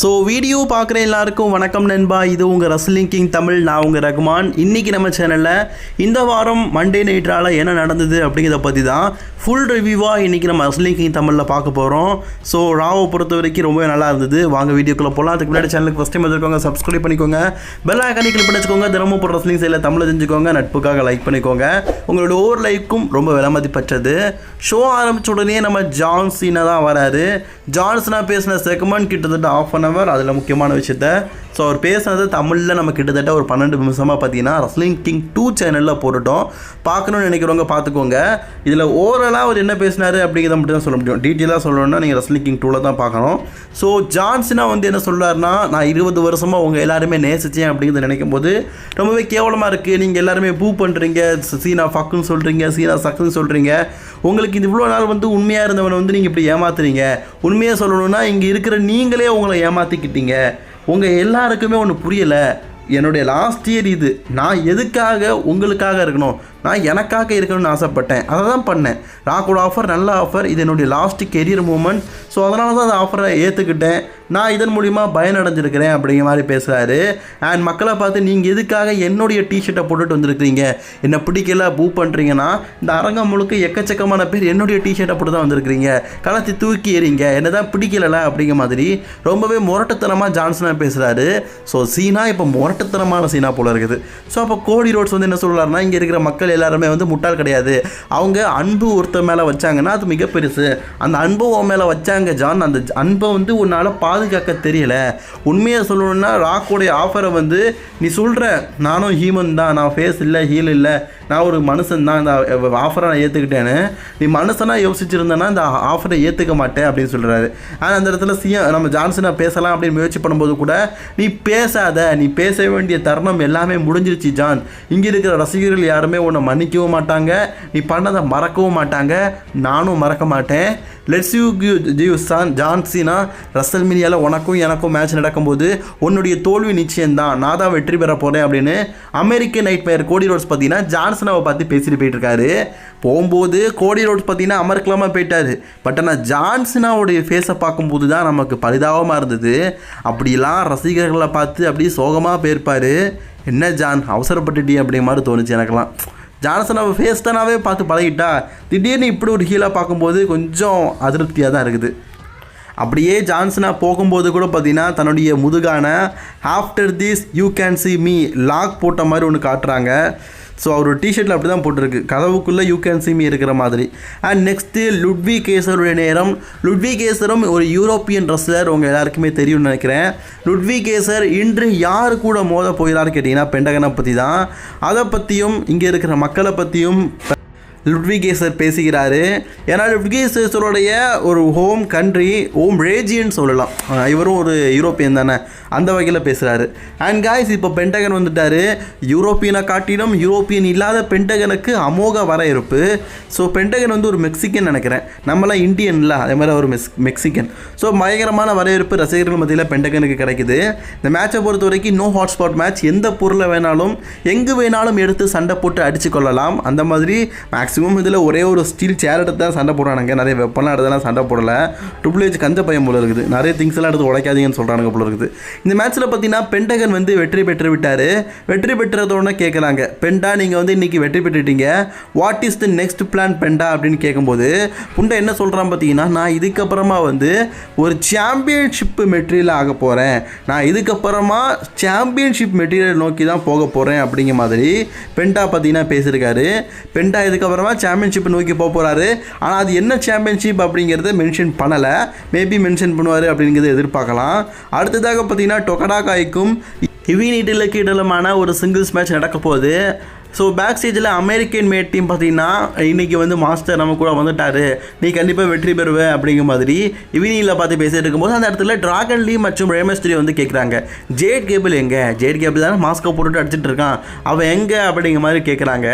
So video பார்க்குற எல்லாருக்கும் வணக்கம் நண்பா. இது உங்கள் ரஸ்லிங் கிங் தமிழ் நான் உங்கள் ரகுமான். இன்றைக்கி நம்ம சேனலில் இந்த வாரம் மண்டே நைட்ரால் என்ன நடந்தது அப்படிங்கிறத பற்றி தான் ஃபுல் ரிவ்யூவாக இன்றைக்கி நம்ம ரஸ்லிங் கிங் தமிழில் பார்க்க போகிறோம் ஸோ ராவை பொறுத்த வரைக்கும் ரொம்பவே நல்லா இருந்தது. வாங்க வீடியோக்குள்ளே போகலாம் அதுக்கு முன்னாடி சேனலுக்கு ஃபஸ்ட் டைம் வந்துருக்கோங்க சப்ஸ்கிரைப் பண்ணிக்கோங்க. பெல் ஐக்கானி கிளிக் பண்ணி வச்சுக்கோங்க. தினமும் போகிற ரஸ்லிங் சைடில் தமிழை செஞ்சுக்கோங்க நட்புக்காக லைக் பண்ணிக்கோங்க. உங்களோட ஒவ்வொரு லைக்கும் ரொம்ப விலை மதிப்பற்றது. ஷோ ஆரம்பிச்ச உடனே நம்ம ஜான் தான் வராரு. ஜான்சனா பேசின செகமெண்ட் கிட்டத்தட்ட ஆஃப் அன் பண்ணவர். அதில் முக்கியமான விஷயத்த ஸோ அவர் பேசுனது தமிழில் நம்ம கிட்டத்தட்ட ஒரு பன்னெண்டு நிமிஷமாக பார்த்தீங்கன்னா ரஸ்லிங் கிங் டூ சேனலில் போட்டுட்டோம். பார்க்கணும்னு நினைக்கிறவங்க பார்த்துக்கோங்க. இதில் ஓவராலாக அவர் என்ன பேசினாரு அப்படிங்கிறத மட்டும் தான் சொல்ல முடியும். டீட்டெயிலாக சொல்லணும்னா நீங்கள் ரஸ்லிங் கிங் டூவில் தான் பார்க்கணும். ஸோ ஜான்சினா வந்து என்ன சொல்கிறார்னா நான் இருபது வருஷமாக உங்கள் எல்லாருமே நேசித்தேன் அப்படிங்கிறத நினைக்கும் போது ரொம்பவே கேவலமாக இருக்குது நீங்கள் எல்லாருமே பூ பண்ணுறீங்க சீனா ஃபக்குன்னு சொல்கிறீங்க சீனா சக்குன்னு சொல்கிறீங்க உங்களுக்கு இது இவ்வளோ நாள் வந்து உண்மையாக இருந்தவனை வந்து நீங்கள் இப்படி ஏமாத்துறீங்க. உண்மையாக சொல்லணும்னா இங்கே இருக்கிற நீங்களே உங்களை ஏமாற்றிக்கிட்டீங்க உங்கள் எல்லாருக்குமே ஒன்று புரியலை. என்னுடைய லாஸ்ட் இயர் இது. நான் எதுக்காக உங்களுக்காக இருக்கணும்? நான் எனக்காக இருக்கணும்னு ஆசைப்பட்டேன். அதை தான் பண்ணேன். ராக்கோட ஆஃபர் நல்ல ஆஃபர் இது என்னுடைய லாஸ்ட் கெரியர் மூமெண்ட் ஸோ அதனால தான் அந்த ஆஃபரை ஏற்றுக்கிட்டேன் நான் இதன் மூலிமா பயனடைஞ்சிருக்கிறேன் அப்படிங்கிற மாதிரி பேசுகிறாரு அண்ட் மக்களை பார்த்து நீங்கள் எதுக்காக என்னுடைய டிஷர்ட்டை போட்டுட்டு வந்திருக்கிறீங்க? என்னை பிடிக்கல? பூ பண்ணுறீங்கன்னா இந்த அரங்கம் முழுக்க எக்கச்சக்கமான பேர் என்னுடைய டிஷர்ட்டை போட்டு தான் வந்திருக்கிறீங்க. கலத்தி தூக்கி எறிங்க. என்ன தான் பிடிக்கல அப்படிங்கிற மாதிரி ரொம்பவே முரட்டத்தனமாக ஜான்சனாக பேசுகிறாரு ஸோ சீனா இப்போ முரட்டத்தனமான சீனா போல இருக்குது. ஸோ அப்போ கோடி ரோட்ஸ் வந்து என்ன சொல்கிறாருன்னா இங்கே இருக்கிற மக்கள் எல்லாருமே வந்து முட்டாள் கிடையாது. அவங்க அன்பு ஒருத்தர் மேலே வச்சாங்கன்னா அது மிக பெருசு. அந்த அன்பு உன் மேலே வச்சாங்க ஜான். அந்த அன்பை வந்து உன்னால் பாதுகாக்க தெரியல. உண்மையை சொல்லணும்னா ராக்கோடைய ஆஃபரை வந்து நீ சொல்கிற நானும் ஹீமன் தான். நான் ஃபேஸ் இல்லை ஹீல் இல்லை. நான் ஒரு மனுஷன் தான். இந்த ஆஃபரை நான் ஏற்றுக்கிட்டேன்னு நீ மனுஷனாக யோசிச்சிருந்தேன்னா இந்த ஆஃபரை ஏற்றுக்க மாட்டேன் அப்படின்னு சொல்கிறாரு ஆனால் அந்த இடத்துல சிஎம் நம்ம ஜான்சனை பேசலாம் அப்படின்னு முயற்சி பண்ணும்போது கூட நீ பேசாத. நீ பேச வேண்டிய தருணம் எல்லாமே முடிஞ்சிருச்சு ஜான். இங்கே இருக்கிற ரசிகர்கள் யாருமே உன்னை மன்னிக்கவும் மாட்டாங்க நீ பண்ணதை மறக்கவும் மாட்டாங்க நானும் மறக்க மாட்டேன். லெட்ஸ் யூ கியூ ஜியூ சான் ஜான்சினா ரசல் மீனியாவில் உனக்கும் எனக்கும் மேட்ச் நடக்கும்போது உன்னுடைய தோல்வி நிச்சயம்தான் நான் தான் வெற்றி பெற போகிறேன் அப்படின்னு American nightmare Cody Rhodes பார்த்தீங்கன்னா ஜான்சனாவை பார்த்து பேசிட்டு போயிட்டு இருக்காரு போகும்போது கோடி ரோட்ஸ் பார்த்தீங்கன்னா அமர்க்கலாமல் போயிட்டாரு. பட் ஆனால் ஜான்சனாவுடைய ஃபேஸை பார்க்கும்போது தான் நமக்கு பரிதாபமாக இருந்தது. அப்படிலாம் ரசிகர்களை பார்த்து அப்படியே சோகமாக போயிருப்பார். என்ன ஜான் அவசரப்பட்டுட்டி அப்படிங்கிற மாதிரி தோணுச்சு எனக்கெல்லாம். ஜான்சனை அவள் தானாவே பார்த்து பழகிட்டா. திடீர்னு இப்படி ஒரு ஹீலாக பார்க்கும்போது கொஞ்சம் அதிருப்தியாக தான் இருக்குது. அப்படியே ஜான்சனா போகும்போது கூட பார்த்தீங்கன்னா தன்னுடைய முதுகான after this you can see me lock போட்ட மாதிரி ஒன்று காட்டுறாங்க. ஸோ அவர் டிஷர்ட்டில் அப்படி தான் போட்டிருக்கு. கதவுக்குள்ளே யூ கேன் சிமி இருக்கிற மாதிரி. அண்ட் நெக்ஸ்ட்டு லுட்வி கேசருடைய நேரம். லுட்வி கேசரும் ஒரு யூரோப்பியன் ரெஸ்லர் உங்கள் எல்லாருக்குமே தெரியும்னு நினைக்கிறேன். லுட்வி கேசர் இன்று யார் கூட மோத போகிறாரு கேட்டிங்கன்னா பெண்டகனை பற்றி தான் அதை பற்றியும் இங்கே இருக்கிற மக்களை பற்றியும் லுட்விகேசர் பேசுகிறாரு. ஏன்னா லுட்விகேசருடைய ஒரு ஹோம் கண்ட்ரி ஹோம் ரேஜியன்னு சொல்லலாம். இவரும் ஒரு யூரோப்பியன் தானே. அந்த வகையில் பேசுகிறாரு அண்ட் காய்ஸ் இப்போ பென்டகன் வந்துட்டார். யூரோப்பியனை காட்டிலும் யூரோப்பியன் இல்லாத பென்டகனுக்கு அமோக வரவேற்பு. ஸோ பென்டகன் வந்து ஒரு மெக்சிகன் நினைக்கிறேன். நம்மளாம் இந்தியன்ல அதே மாதிரி ஒரு மெக்ஸ் மெக்சிகன். ஸோ பயங்கரமான வரவேற்பு ரசிகர்கள் மத்தியில் பென்டகனுக்கு கிடைக்குது. இந்த மேட்சை பொறுத்த வரைக்கும் நோ ஹாட்ஸ்பாட் மேட்ச் எந்த பொருளை வேணாலும் எங்கு வேணாலும் எடுத்து சண்டை போட்டு அடிச்சு கொள்ளலாம். அந்த மாதிரி மேக்ஸ் மேக்ஸிமம் இதில் ஒரே ஒரு ஸ்டீல் சேர் எடுத்து தான் சண்டை போடுறானுங்க. நிறைய வெப்பம்லாம் எடுத்துலாம் சண்டை போடலை. ட்ரிபிள் ஏஜ் கஞ்ச பையன் போல இருக்குது. நிறைய திங்ஸ் எல்லாம் எடுத்து உடைக்காதீங்கன்னு சொல்கிறானுங்க போல இருக்குது. இந்த மேட்ச்சில் பார்த்தீங்கன்னா பென்டகன் வந்து வெற்றி பெற்று விட்டார். வெற்றி பெற்றதோடனே கேட்குறாங்க பெண்டா நீங்கள் வந்து இன்றைக்கி வெற்றி பெற்றுட்டீங்க. What is the next plan பெண்டா? அப்படின்னு கேட்கும்போது புண்டை என்ன சொல்கிறான் பார்த்தீங்கன்னா நான் இதுக்கப்புறமா வந்து ஒரு சாம்பியன்ஷிப்பு மெட்டீரியல் ஆக போகிறேன் நான் இதுக்கப்புறமா சாம்பியன்ஷிப் மெட்டீரியல் நோக்கி தான் போக போகிறேன் அப்படிங்கிற மாதிரி பெண்டா பார்த்தீங்கன்னா பேசியிருக்காரு. பெண்டா இதுக்கப்புறம் சாம்பியன்ஷிப் நோக்கி போக போகிறாரு ஆனால் அது என்ன சாம்பியன்ஷிப் அப்படிங்கிறத மென்ஷன் பண்ணலை. மேபி மென்ஷன் பண்ணுவார் அப்படிங்கிறத எதிர்பார்க்கலாம். அடுத்ததாக பார்த்தீங்கன்னா டொகடாகாய்க்கும் ஹெவி நீட்டிலுக்கு இடலுமான ஒரு சிங்கிள்ஸ் மேட்ச் நடக்க போகுது. ஸோ பேக் ஸ்டேஜில் அமெரிக்கன் மேட் டீம் பார்த்தீங்கன்னா இன்றைக்கி வந்து மாஸ்டர் நம்ம கூட வந்துட்டாரு. நீ கண்டிப்பாக வெற்றி பெறுவே அப்படிங்கிற மாதிரி இவினியில் பார்த்து பேசிட்டு இருக்கும்போது அந்த இடத்துல டிராகன் லீ மற்றும் ரேமஸ்ட்ரி வந்து கேட்குறாங்க ஜேட் கேபிள் எங்கே? ஜேட் கேபிள் தானே மாஸ்க்கை போட்டுட்டு அடிச்சிட்டு இருக்கான். அவன் எங்கே அப்படிங்கிற மாதிரி கேட்குறாங்க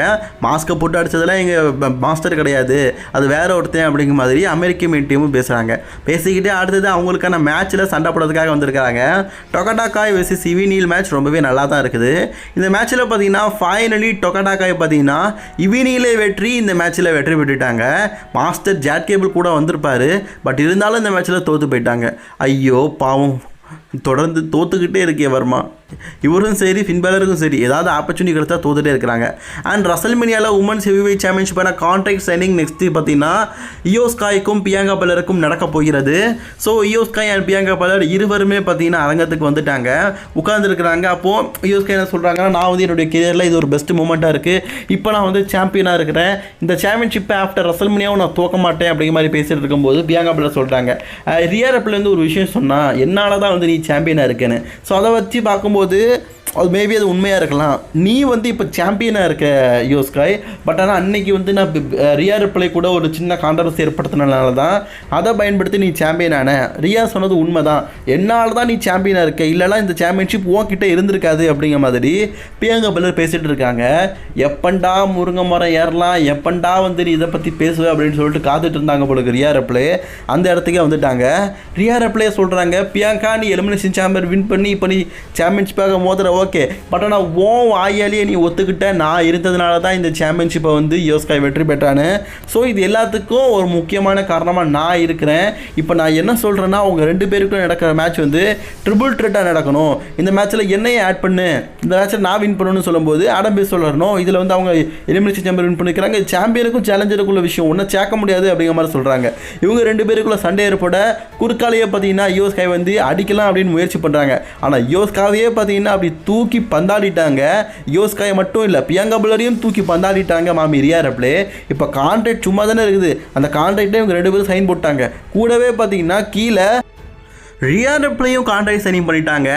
மாஸ்க்கை போட்டு அடித்ததெல்லாம் எங்கள் மாஸ்டர் கிடையாது. அது வேற ஒருத்தன் அப்படிங்கிற மாதிரி அமெரிக்க மேட் டீமும் பேசுகிறாங்க பேசிக்கிட்டே அடுத்தது அவங்களுக்கான மேட்ச்சில் சண்டை போடுறதுக்காக வந்திருக்காங்க டொகடாக்காய் வெர்சஸ் இவினியில் மேட்ச் ரொம்பவே நல்லா தான் இருக்குது. இந்த மேட்ச்சில் பார்த்தீங்கன்னா ஃபைனலி டொகடாக்காய் பார்த்தீங்கன்னா இவினியிலே வெற்றி இந்த மேட்ச்சில் வெற்றி பெற்றுட்டாங்க. மாஸ்டர் ஜாட் கேபிள் கூட வந்திருப்பாரு. பட் இருந்தாலும் இந்த மேட்ச்சில் தோற்று போயிட்டாங்க. ஐயோ பாவம். தொடர்ந்து தோத்துக்கிட்டே இருக்கே வர்மா. இவரும் சரி ஃபின்பேலருக்கும் சரி. ஏதாவது ஆப்பர்ச்சுனிட்டி கிடைத்தா தோத்துட்டே இருக்கிறாங்க. அண்ட் ரசல்மினியாவில் உமன்ஸ் ஹெவிவை சாம்பியன்ஷிப்பான கான்ட்ராக்ட் சைனிங் நெக்ஸ்ட் பார்த்தீங்கன்னா இயோஸ்காய்க்கும் பியாங்கா பலருக்கும் நடக்க போகிறது. ஸோ இயோஸ்காய் அண்ட் பியாங்கா பலர் இருவருமே பார்த்தீங்கன்னா அரங்கத்துக்கு வந்துட்டாங்க. உட்காந்துருக்குறாங்க அப்போது இயோஸ்காய் என்ன சொல்கிறாங்கன்னா நான் வந்து என்னுடைய கெரியரில் இது ஒரு பெஸ்ட் மூமெண்ட்டாக இருக்குது இப்போ நான் வந்து சாம்பியனாக இருக்கிறேன். இந்த சாம்பியன்ஷிப்பை ஆஃப்டர் ரசல்மினியாவும் நான் தோக்க மாட்டேன் அப்படிங்கிற மாதிரி பேசிட்டு இருக்கும்போது பியாங்கா பலர் சொல்கிறாங்க ரியாரப்லேருந்து ஒரு விஷயம் சொன்னால் என்னால் தான் வந்து நீ சாம்பியனாக இருக்கேன்னு. ஸோ அதை வச்சு பார்க்கும்போது போது அது மேபி அது உண்மையாக இருக்கலாம். நீ வந்து இப்போ சாம்பியனாக இருக்க யோஸ்காய் பட் ஆனால் அன்னைக்கு வந்து நான் ரியா ரிப்ளை கூட ஒரு சின்ன கான்ட்ரவர்சி ஏற்படுத்தினால தான் அதை பயன்படுத்தி நீ சாம்பியன் ஆன. ரியா சொன்னது உண்மை தான் என்னால் தான் நீ சாம்பியனாக இருக்க. இல்லைனா இந்த சாம்பியன்ஷிப் உன்கிட்ட இருந்திருக்காது அப்படிங்கிற மாதிரி பிரியங்கா பல்லர் பேசிகிட்டு இருக்காங்க. எப்பண்டா முருங்கை மரம் ஏறலாம்? எப்பண்டா வந்து நீ இதை பற்றி பேசுவ அப்படின்னு சொல்லிட்டு காத்துட்டு இருந்தாங்க போலுக்கு ரியா ரெப்ளே. அந்த இடத்துக்கே வந்துட்டாங்க. ரியா ரெப்ளே சொல்கிறாங்க பியாங்கா நீ எலிமினேஷன் சாம்பியன் வின் பண்ணி இப்போ நீ சாம்பியன்ஷிப்பாக மோதிர ஓகே. பட் ஆனால் ஓ வாயாலேயே நீ ஒத்துக்கிட்ட நான் இருந்ததுனால தான் இந்த சாம்பியன்ஷிப்பை வந்து யோஸ்காய் வெற்றி பெற்றான்னு. ஸோ இது எல்லாத்துக்கும் ஒரு முக்கியமான காரணமாக நான் இருக்கிறேன். இப்போ நான் என்ன சொல்கிறேன்னா அவங்க ரெண்டு பேருக்கும் நடக்கிற மேட்ச் வந்து ட்ரிபிள் ட்ரெட்டாக நடக்கணும். இந்த மேட்ச்சில் என்னையே ஆட் பண்ணு. இந்த மேட்ச்சில் நான் வின் பண்ணணும்னு சொல்லும்போது ஆடம் சொல்லணும். இதில் வந்து அவங்க எலிமினேஷன் சாம்பியன் வின் பண்ணிக்கிறாங்க. சாம்பியனுக்கும் சேலஞ்சருக்குள்ள விஷயம். ஒன்றும் சேர்க்க முடியாது அப்படிங்கிற மாதிரி சொல்கிறாங்க இவங்க ரெண்டு பேருக்குள்ள சண்டை ஏற்பட குறுக்காலையே பார்த்தீங்கன்னா யோஸ்காய் வந்து அடிக்கலாம் அப்படின்னு முயற்சி பண்ணுறாங்க ஆனால் யோஸ்காவையே பார்த்தீங்கன்னா அப்படி தூக்கி பந்தாடிட்டாங்க. யோஸ்காயை மட்டும் இல்லை பியங்கா புல்லரையும் தூக்கி பந்தாடிட்டாங்க மாமி ரியா ரப்ளே இப்போ கான்ட்ராக்ட் சும்மா தானே இருக்குது. அந்த கான்ட்ராக்டே இவங்க ரெண்டு பேரும் சைன் போட்டாங்க. கூடவே பார்த்தீங்கன்னா கீழே ரியான் ரெப்ளையும் கான்ட்ராக்ட் சைனிங் பண்ணிட்டாங்க.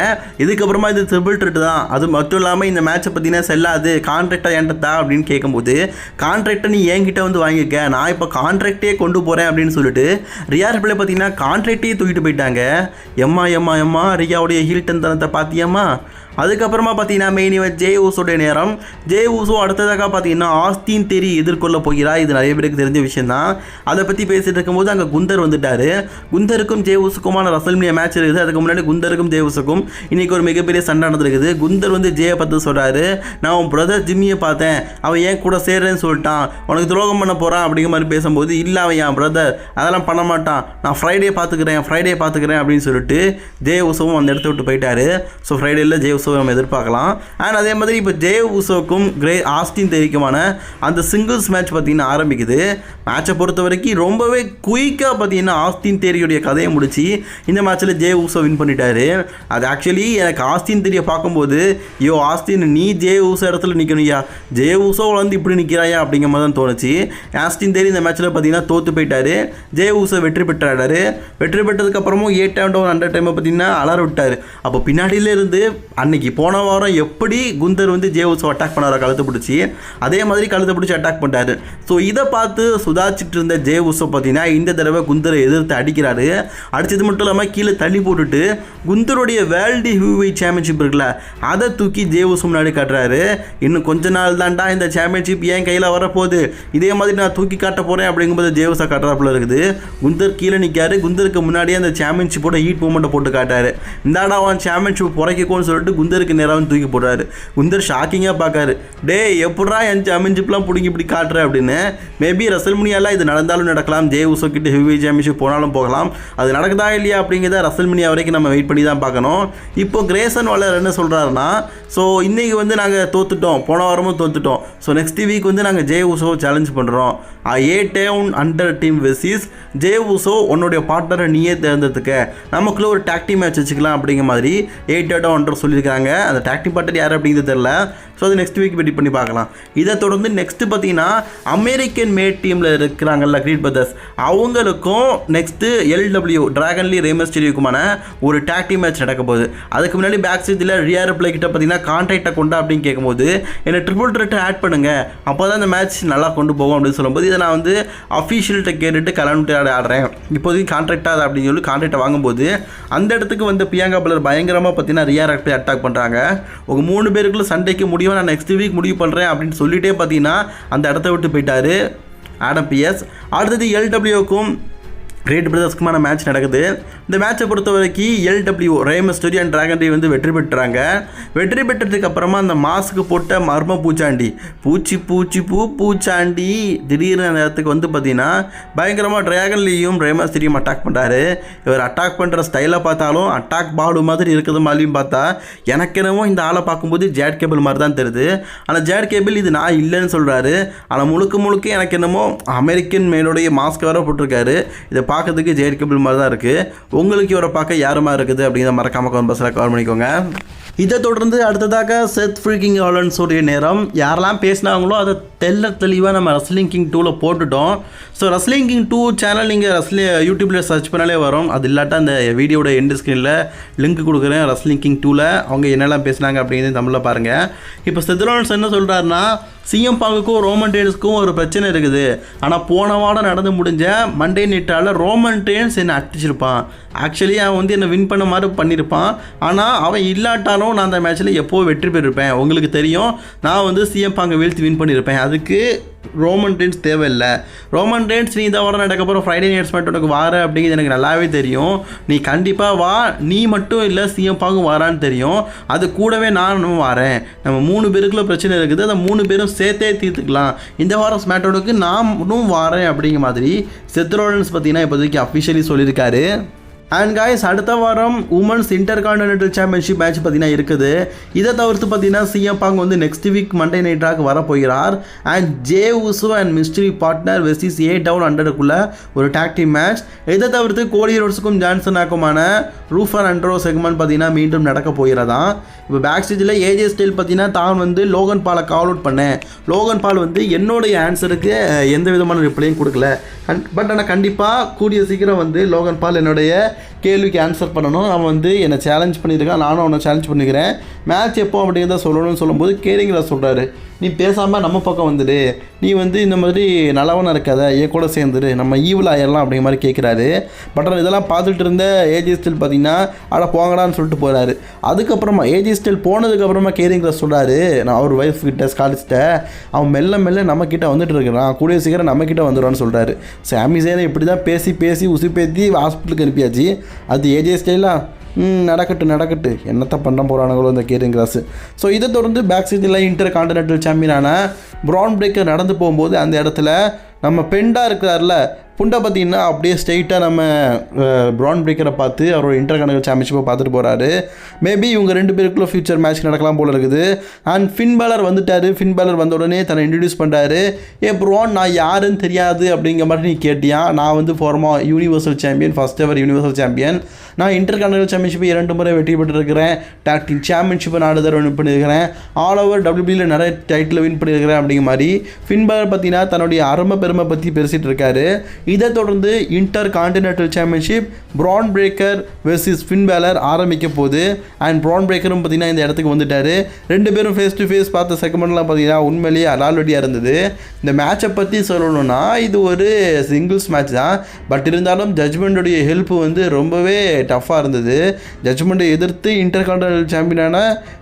இதுக்கப்புறமா இது ட்ரிபிள் ட்ரிட் தான். அது மட்டும் இல்லாமல் இந்த மேட்சை பார்த்தீங்கன்னா செல்லாது. கான்ட்ராக்டாக என்கிட்ட அப்படின்னு கேட்கும்போது கான்ட்ராக்டை நீ என்கிட்ட வந்து வாங்கிக்க. நான் இப்போ கான்ட்ராக்டே கொண்டு போகிறேன் அப்படின்னு சொல்லிட்டு ரியா ரெப்ளை பார்த்தீங்கன்னா கான்ட்ராக்டே தூக்கிட்டு போயிட்டாங்க. எம்மா எம்மா எம்மா ரியாவுடைய ஹீல்டன் தனத்தை பார்த்தியம்மா அதுக்கப்புறமா பார்த்தீங்கன்னா மெயின் இவன் ஜே ஊசோடைய நேரம். ஜே ஊசோ அடுத்ததாக பார்த்தீங்கன்னா ஆஸ்தின் தேரி எதிர்கொள்ள போகிறா இது நிறைய பேருக்கு தெரிஞ்ச விஷயம் தான் அதை பற்றி பேசிகிட்டு இருக்கும்போது அங்கே குந்தர் வந்துட்டார். குந்தருக்கும் ஜே ஊசுக்குமான ரசல்மியா மேட்ச் இருக்குது. அதுக்கு முன்னாடி குந்தருக்கும் ஜே ஊசுக்கும் இன்றைக்கி ஒரு மிகப்பெரிய சண்டை நடந்திருக்குது. குந்தர் வந்து ஜேயை பார்த்து சொல்கிறாரு நான் உன் பிரதர் ஜிம்மியை பார்த்தேன். அவன் ஏன் கூட சேர்றேன்னு சொல்லிட்டான். உனக்கு துரோகம் பண்ண போகிறான் அப்படிங்கிற மாதிரி பேசும்போது இல்லை அவன் என் பிரதர் அதெல்லாம் பண்ண மாட்டான். நான் ஃப்ரைடே பார்த்துக்கிறேன் ஃப்ரைடே பார்த்துக்கிறேன் அப்படின்னு சொல்லிட்டு ஜே ஊசவும் அந்த இடத்த விட்டு போயிட்டாரு. ஸோ ஃப்ரைடேயில் ஜே உசோ நம்ம எதிர்பார்க்கலாம். அண்ட் அதே மாதிரி இப்போ ஜே உசோக்கும் கிரே ஆஸ்டின் தெரிவிக்குமான அந்த சிங்கிள்ஸ் மேட்ச் பார்த்தீங்கன்னா ஆரம்பிக்குது. மேட்சை பொறுத்த வரைக்கும் ரொம்பவே குயிக்காக பார்த்தீங்கன்னா ஆஸ்டின் தேரியுடைய கதையை முடிச்சு இந்த மேட்ச்சில் ஜே உசோ வின் பண்ணிட்டாரு. அது ஆக்சுவலி எனக்கு ஆஸ்டின் தேரியை பார்க்கும்போது யோ ஆஸ்டின் நீ ஜே உசோ இடத்துல நிற்கணும்யா ஜே உசோ வந்து இப்படி நிற்கிறாயா அப்படிங்கிற மாதிரி தான் தோணுச்சு. ஆஸ்டின் தேரி இந்த மேட்ச்சில் பார்த்தீங்கன்னா தோற்று போயிட்டாரு. ஜே உசோ வெற்றி பெற்றாடாரு வெற்றி பெற்றதுக்கப்புறமும் எயிட் டைம் டவுன் ஹண்ட்ரட் டைமை பார்த்தீங்கன்னா அலற விட்டார். அப்போ பின்னாடியிலேருந்து அன் அன்னைக்கு போன வாரம் எப்படி குந்தர் வந்து ஜே அட்டாக் பண்ணாரா கழுத்தை பிடிச்சி அதே மாதிரி கழுத்தை பிடிச்சி அட்டாக் பண்ணிட்டாரு. ஸோ இதை பார்த்து சுதாச்சிட்டு இருந்த ஜே உசோ பார்த்தீங்கன்னா இந்த தடவை குந்தரை எதிர்த்து அடிக்கிறாரு. அடிச்சது மட்டும் இல்லாமல் கீழே தள்ளி போட்டுட்டு குந்தருடைய வேர்ல்டு ஹியூவை சாம்பியன்ஷிப் இருக்குல்ல அதை தூக்கி ஜே உசோ முன்னாடி காட்டுறாரு. இன்னும் கொஞ்ச நாள் தான்டா இந்த சாம்பியன்ஷிப் ஏன் கையில் வரப்போகுது? இதே மாதிரி நான் தூக்கி காட்ட போகிறேன் அப்படிங்கும்போது ஜே உசா காட்டுறாப்புல இருக்குது. குந்தர் கீழே நிற்காரு குந்தருக்கு முன்னாடியே அந்த சாம்பியன்ஷிப்போட ஹீட் மூமெண்ட்டை போட்டு காட்டாரு இந்தாடா அவன் சாம்பியன்ஷிப் புறக்கிக்கோன்னு சொல்லிட்டு குந்தருக்கு நேராக தூக்கி போடுறாரு. குந்தர் ஷாக்கிங்காக பார்க்காரு. டே எப்படா என் சாம்பியன்ஷிப்லாம் பிடிங்கி இப்படி காட்டுற? அப்படின்னு. மேபி ரசல்மினியாலாம் இது நடந்தாலும் நடக்கலாம். ஜே உசோ கிட்ட ஹெவி சாம்பியன்ஷிப் போனாலும் போகலாம். அது நடக்குதா இல்லையா? அப்படிங்கிறத ரசல்மினியா வரைக்கும் நம்ம வெயிட் பண்ணி தான் பார்க்கணும். இப்போ கிரேசன் வாலர் என்ன சொல்கிறாருன்னா ஸோ இன்றைக்கி வந்து நாங்கள் தோத்துட்டோம். போன வாரமும் தோத்துட்டோம். ஸோ நெக்ஸ்ட் வீக் வந்து நாங்கள் ஜே உசோ சேலஞ்ச் பண்ணுறோம் A town under team versus Jey Uso உன்னுடைய பார்ட்னரை நீயே தேர்ந்தெடுத்துக்க. நமக்குள்ளே ஒரு டாக்டி மேட்ச் வச்சுக்கலாம். அப்படிங்கிற மாதிரி ஏ டேட்டோ ஒன்றரை சொல்லியிருக்காங்க அந்த டாக்டி பாட்டர் யார் அப்படிங்கிறது தெரில ஸோ அது நெக்ஸ்ட் வீக் வெயிட் பண்ணி பார்க்கலாம். இதை தொடர்ந்து நெக்ஸ்ட்டு பார்த்தீங்கன்னா அமெரிக்கன் மேட் டீமில் இருக்கிறாங்கல்ல கிரீட் பிரதர்ஸ் அவங்களுக்கும் நெக்ஸ்ட்டு எல்டபிள்யூ டிராகன்லி ரேமஸ்டரியுக்குமான ஒரு டாக்டி மேட்ச் நடக்க போகுது. அதுக்கு முன்னாடி பேக் ஸ்டேஜில் ரியார் பிளே கிட்ட பார்த்தீங்கன்னா கான்டாக்டை கொண்டா அப்படின்னு கேட்கும்போது என்னை ட்ரிபிள் ட்ரெட்டை ஆட் பண்ணுங்கள் அப்போ தான் அந்த மேட்ச் நல்லா கொண்டு போவோம் அப்படின்னு சொல்லும்போது இதை நான் வந்து அஃபீஷியல்கிட்ட கேட்டுட்டு கலந்துட்டு ஆடுறேன். இப்போதைக்கு கான்ட்ராக்டாக அப்படின்னு சொல்லி கான்ட்ராக்டை வாங்கும்போது அந்த இடத்துக்கு வந்து பியாங்கா பலர் பயங்கரமாக பார்த்தீங்கன்னா ரியார் அட்டாக் அட்டாக் பண்ணுறாங்க உங்கள் மூணு பேருக்குள்ள சண்டைக்கு முடியும்? நான் நெக்ஸ்ட் வீக் முடிவு பண்ணுறேன் அப்படின்னு சொல்லிட்டே பார்த்தீங்கன்னா அந்த இடத்த விட்டு போயிட்டாரு. Adam Pearce. அடுத்தது எல்டபிள்யூக்கும் கிரேட் பிரதர்ஸ்க்குமான மேட்ச் நடக்குது. இந்த மேட்சை பொறுத்த வரைக்கும் LW Rey Mysterio and Dragon Lee வந்து வெற்றி பெற்றாங்க. வெற்றி பெற்றதுக்கு அப்புறமா அந்த மாஸ்க்கு போட்ட மர்ம பூச்சாண்டி. பூச்சி பூச்சி பூ பூச்சாண்டி. திடீர்னு அந்த இடத்துக்கு வந்து பார்த்தீங்கன்னா பயங்கரமாக டிராகன்லேயும் ரேமஸ்டரியும் அட்டாக் பண்ணுறாரு இவர் அட்டாக் பண்ணுற ஸ்டைலை பார்த்தாலும் அட்டாக் பாலு மாதிரி இருக்குது மாதிரியும் பார்த்தா எனக்கு என்னமோ இந்த ஆளை பார்க்கும்போது ஜேட் கேபிள் மாதிரி தான் தெரியுது. ஆனால் ஜேட் கேபிள் இது நான் இல்லைன்னு சொல்கிறாரு ஆனால் முழுக்க முழுக்க எனக்கு என்னமோ அமெரிக்கன் மேனுடைய மாஸ்க் வேற போட்டிருக்காரு. இதை பார்க்கறதுக்கு ஜேட் கேபிள் மாதிரி தான் இருக்குது உங்களுக்கு இவரை பார்க்க யாருமா இருக்குது அப்படிங்கிற மறக்காம கமெண்ட் பஸ்ஸில் கவர் பண்ணிக்கோங்க. இதை தொடர்ந்து அடுத்ததாக செத் ஃப்ரீக்கிங் ஆலன்ஸோடைய நேரம். யாரெல்லாம் பேசினாங்களோ அதை தெல்ல தெளிவாக நம்ம ரஸ்லிங் கிங் டூவில் போட்டுட்டோம். So wrestling king two channel நீங்கள் ரஸ்லி யூடியூப்பில் சர்ச் பண்ணாலே வரும். அது இல்லாட்டா அந்த வீடியோட எண்டு ஸ்க்ரீனில் லிங்க் கொடுக்குறேன் ரஸ்லிங் கிங் டூவில் அவங்க என்னெல்லாம் பேசினாங்க அப்படிங்கிறது தமிழில் பாருங்கள் இப்போ செத்ரோன்ஸ் என்ன சொல்கிறாருன்னா சிஎம் பாங்குக்கும் ரோமன் டேன்ஸுக்கும் ஒரு பிரச்சனை இருக்குது. ஆனால் போன வாரம் நடந்து முடிஞ்ச மண்டே நிட்டால் ரோமன் டேன்ஸ் என்னை அடிச்சிருப்பான். ஆக்சுவலி அவன் வந்து என்னை வின் பண்ண மாதிரி பண்ணியிருப்பான் ஆனால் அவன் இல்லாட்டாலும் நான் அந்த மேட்ச்சில் எப்போது வெற்றி பெற்றிருப்பேன். உங்களுக்கு தெரியும் நான் வந்து சிஎம் பாங்கை வீழ்த்தி வின் பண்ணியிருப்பேன் அதுக்கு ரோமன் டென்ஸ் தேவையில்லை. ரோமன் டென்ஸ் நீ இந்த வாரம் நடக்க போகிற ஃப்ரைடே நைட்ஸ் மட்டும் உனக்கு வார அப்படிங்கிறது எனக்கு நல்லாவே தெரியும். நீ கண்டிப்பாக வா. நீ மட்டும் இல்லை சிஎம் பாங்கும் வாரான்னு தெரியும். அது கூடவே நானும் வரேன். நம்ம மூணு பேருக்குள்ள பிரச்சனை இருக்குது. அந்த மூணு பேரும் சேர்த்தே தீர்த்துக்கலாம். இந்த வாரம் ஸ்மேட்டோனுக்கு நானும் வாரேன் அப்படிங்கிற மாதிரி செத்ரோலன்ஸ் பார்த்தீங்கன்னா இப்போதைக்கு அஃபிஷியலி சொல்லியிருக்காரு. அண்ட் காய்ஸ் அடுத்த வாரம் women's intercontinental championship match பார்த்தீங்கன்னா இருக்குது. இதை தவிர்த்து பார்த்தீங்கன்னா சிஎம் பாங் வந்து நெக்ஸ்ட் வீக் மண்டே நைட்டாக வரப்போகிறார். And Jey Uso and mystery partner வெஸ்டிஸ் A town ஹண்ட்ரடுக்குள்ள ஒரு டாக்டிவ் மேட்ச் இதை தவிர்த்து கோடி ரோட்ஸுக்கும் ஜான்சனாக்குமான ரூஃபர் அண்ட்ரோ செக்மெண்ட் பார்த்தீங்கன்னா மீண்டும் நடக்க போகிறதா? இப்போ பேக் ஸ்டேஜில் ஏஜே ஸ்டைல் பார்த்தீங்கன்னா தான் வந்து லோகன் பாலை கால் அவுட் பண்ணேன். லோகன் பால் வந்து என்னுடைய ஆன்சருக்கு எந்த விதமான ரிப்ளையும் கொடுக்கல. பட் ஆனால் கண்டிப்பாக கூடிய சீக்கிரம் வந்து லோகன் பால் என்னுடைய கேள்விக்கு ஆன்சர் பண்ணணும். அவன் வந்து என்னை சேலஞ்ச் பண்ணியிருக்கான். நானும் அவனை சேலஞ்ச் பண்ணிக்கிறேன். மேட்ச் எப்போ அப்படிங்கிறத சொல்லணும்னு சொல்லும்போது கேரிங்கில் சொல்கிறாரு நீ பேசாமல் நம்ம பக்கம் வந்துடு. நீ வந்து இந்த மாதிரி நல்லவனாக இருக்காத என் கூட சேர்ந்துடு நம்ம ஈவில் ஆயிடலாம் அப்படிங்கிற மாதிரி கேட்குறாரு. பட் ஆனால் இதெல்லாம் பார்த்துட்டு இருந்த ஏஜி ஸ்டில் பார்த்தீங்கன்னா அட போங்கடான்னு சொல்லிட்டு போகிறாரு அதுக்கப்புறமா ஏஜி ஸ்டில் போனதுக்கப்புறமா கேரிங்கிற சொல்கிறாரு நான் அவர் ஒய்ஃப் கிட்ட ஸ்காலிஸ்ட்ட அவன் மெல்ல மெல்ல நம்மக்கிட்ட வந்துட்டு இருக்கிறான் கூடிய சீக்கிரம் நம்மக்கிட்ட வந்துடுவான்னு சொல்கிறாரு சாமி சேனை இப்படி தான் பேசி பேசி உசுப்பேத்தி ஹாஸ்பிட்டலுக்கு அனுப்பியாச்சு. அது ஏஜே ஸ்டைலாக நடக்கட்டு நடக்கட்டு. என்னத்த பண்ண போகிறானுங்களோ இந்த கேரிங் கிராஸ் ஸோ இதை தொடர்ந்து பேக் சீட்டில் இன்டர் கான்டினென்டல் சாம்பியனான ப்ரான் பிரேக்கர் நடந்து போகும்போது அந்த இடத்துல நம்ம பெண்டாக இருக்கிறார்ல புண்டை பார்த்தீங்கன்னா அப்படியே ஸ்ட்ரெயிட்டாக நம்ம ப்ரான் பிரேக்கரை பார்த்து அவரோட இன்டர் கனகல் சாம்பியன்ஷிப்பை பார்த்துட்டு போகிறாரு மேபி இவங்க ரெண்டு பேருக்குள்ள ஃபியூச்சர் மேட்ச் நடக்கலாம் போல இருக்குது. அண்ட் ஃபின் பேலர் வந்துட்டார். ஃபின் பேலர் வந்த உடனே தன்னை இன்ட்ரடியூஸ் பண்ணுறாரு ஏ ப்ரான் நான் யாருன்னு தெரியாது அப்படிங்கிற மாதிரி நீ கேட்டியா? நான் வந்து former universal champion first ever universal champion நான் இன்டர் கான்டினல் சாம்பியன்ஷிப்பை இரண்டு முறை வெற்றி பெற்றிருக்கிறேன். டாக்டிங் சாம்பியன்ஷிப்பை நாலு தடவை வின் பண்ணியிருக்கிறேன். ஆல் ஓவர் டபிள்யூபியில் நிறைய டைட்டில் வின் பண்ணியிருக்கிறேன் அப்படிங்கிற மாதிரி ஃபின்பர் பார்த்தீங்கன்னா தன்னுடைய அருமை பெருமை பற்றி பேசிகிட்டு இருக்காரு. இதை தொடர்ந்து intercontinental championship Bron Breakker versus Finn Balor ஆரம்பிக்க போகுது. அண்ட் ப்ரான் பிரேக்கரும் பார்த்தீங்கன்னா இந்த இடத்துக்கு வந்துட்டார். ரெண்டு பேரும் ஃபேஸ் டு ஃபேஸ் பார்த்த செகமெண்ட்லாம் பார்த்தீங்கன்னா உண்மையிலேயே அலால்வெடியாக இருந்தது. இந்த மேட்சை பற்றி சொல்லணும்னா இது ஒரு சிங்கிள்ஸ் மேட்ச் தான். பட் இருந்தாலும் ஜட்மெண்ட்டுடைய ஹெல்ப் வந்து ரொம்பவே டஃப்பாக இருந்தது. ஜட்மெண்ட்டை எதிர்த்து இன்டர் கான்டினென்டல் சாம்பியனான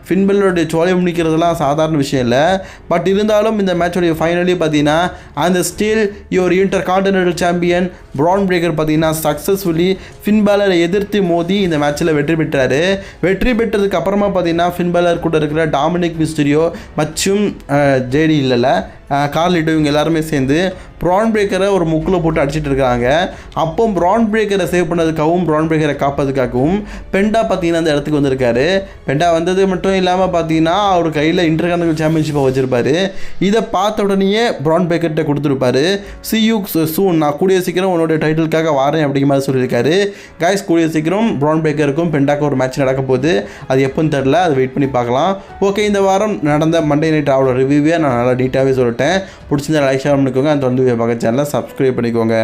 ஃபின்பெல்லோடைய சோலை முடிக்கிறதுலாம் சாதாரண விஷயம் இல்லை. பட் இருந்தாலும் இந்த மேட்சோடைய ஃபைனலி பார்த்தீங்கன்னா அந்த ஸ்டீல் இவர் intercontinental champion Bron Breakker பார்த்தீங்கன்னா சக்ஸஸ்ஃபுல்லி ஃபின்பேலரை எதிர்த்து மோதி இந்த மேட்ச்சில் வெற்றி பெற்றார். வெற்றி பெற்றதுக்கு அப்புறமா பார்த்தீங்கன்னா ஃபின்பேலர் கூட இருக்கிற டாமினிக் மிஸ்டரியோ மற்றும் ஜேடி இல்லைல்ல கார்லிட்டோ இவங்க எல்லாருமே சேர்ந்து ப்ரான் பிரேக்கரை ஒரு முக்கில் போட்டு அடிச்சிட்டு இருக்காங்க. அப்போ ப்ரான் பிரேக்கரை சேவ் பண்ணதுக்காகவும் ப்ரான் பிரேக்கரை காப்பதுக்காகவும் பெண்டா பார்த்தீங்கன்னா அந்த இடத்துக்கு வந்திருக்காரு. பெண்டா வந்தது மட்டும் இல்லாமல் பார்த்தீங்கன்னா அவர் கையில் இன்டர்கான்டினல் சாம்பியன்ஷிப்பை வச்சுருப்பாரு. இதை பார்த்த உடனேயே ப்ரான் பிரேக்கர்கிட்ட கொடுத்துருப்பாரு. சி யூ சூன் நான் கூடிய சீக்கிரம் உன்னோட டைட்டிலுக்காக வாரேன் அப்படிங்கிற மாதிரி சொல்லியிருக்காரு. காய்ஸ் கூடிய சீக்கிரம் ப்ரான் பிரேக்கருக்கும் பெண்டாக்கும் ஒரு மேட்ச் நடக்க போகுது. அது எப்போன்னு தெரில அதை வெயிட் பண்ணி பார்க்கலாம். ஓகே இந்த வாரம் நடந்த மண்டே நைட் அவளோட ரிவ்யூவே நான் நல்லா நீட்டாகவே சொல்லிட்டேன். பிடிச்சிருந்தா லைக் ஷேர் பண்ணிக்கோங்க. அந்த வந்து பக்க சேனலை சப்ஸ்கிரைப் பண்ணிக்கோங்க.